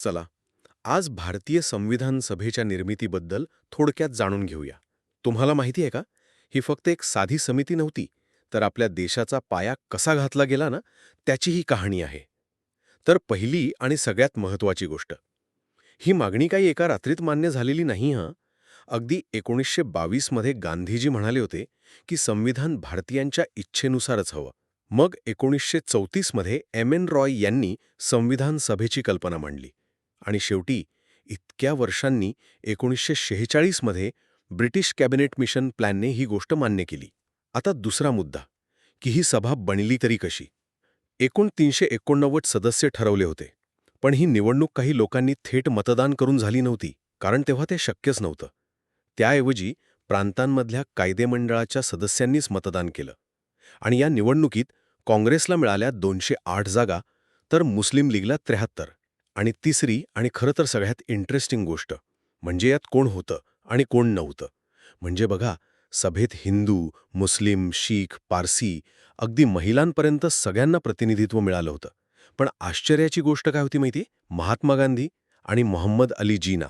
चला आज भारतीय संविधान सभेच्या निर्मितीबद्दल थोडक्यात जाणून घेऊया. तुम्हाला माहिती आहे का? ही फक्त एक साधी समिती नव्हती तर आपल्या देशाचा पाया कसा घातला गेला ना त्याची ही कहाणी आहे. तर पहिली आणि सगळ्यात महत्त्वाची गोष्ट. ही मागणी काही एका रात्रीत मान्य झालेली नाही हां. अगदी एकोणीसशे बावीसमध्ये गांधीजी म्हणाले होते की संविधान भारतीयांच्या इच्छेनुसारच हवं. मग एकोणीसशे चौतीसमध्ये एम एन रॉय यांनी संविधान सभेची कल्पना मांडली. आणि शेवटी इतक्या वर्षांनी एकोणीसशे शेहेचाळीसमध्ये ब्रिटिश कॅबिनेट मिशन प्लॅनने ही गोष्ट मान्य केली. आता दुसरा मुद्दा की ही सभा बनली तरी कशी? एकूण तीनशे एकोणनव्वद सदस्य ठरवले होते पण ही निवडणूक काही लोकांनी थेट मतदान करून झाली नव्हती कारण तेव्हा ते शक्यच नव्हतं. त्याऐवजी प्रांतांमधल्या कायदेमंडळाच्या सदस्यांनीच मतदान केलं. आणि या निवडणुकीत काँग्रेसला मिळाल्या दोनशे आठ जागा तर मुस्लिम लीगला त्र्याहत्तर. आणि तिसरी आणि खरं तर सगळ्यात इंटरेस्टिंग गोष्ट म्हणजे यात कोण होतं आणि कोण नव्हतं. म्हणजे बघा सभेत हिंदू मुस्लिम शीख पारसी अगदी महिलांपर्यंत सगळ्यांना प्रतिनिधित्व मिळालं होतं. पण आश्चर्याची गोष्ट काय होती माहिती महात्मा गांधी आणि मोहम्मद अली जीना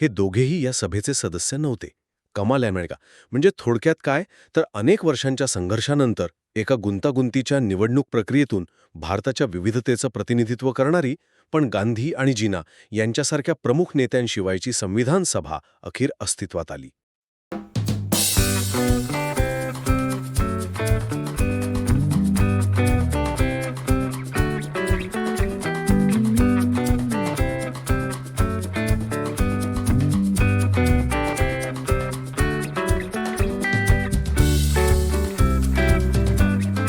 हे दोघेही या सभेचे सदस्य नव्हते. कमाल आहे का? म्हणजे थोडक्यात काय? तर अनेक वर्षांच्या संघर्षानंतर एका गुंतागुंतीच्या निवडणूक प्रक्रियेतून भारताच्या विविधतेचं प्रतिनिधित्व करणारी पण गांधी आणि जीना यांच्यासारख्या प्रमुख नेत्यांशिवायची संविधान सभा अखेर अस्तित्वात आली.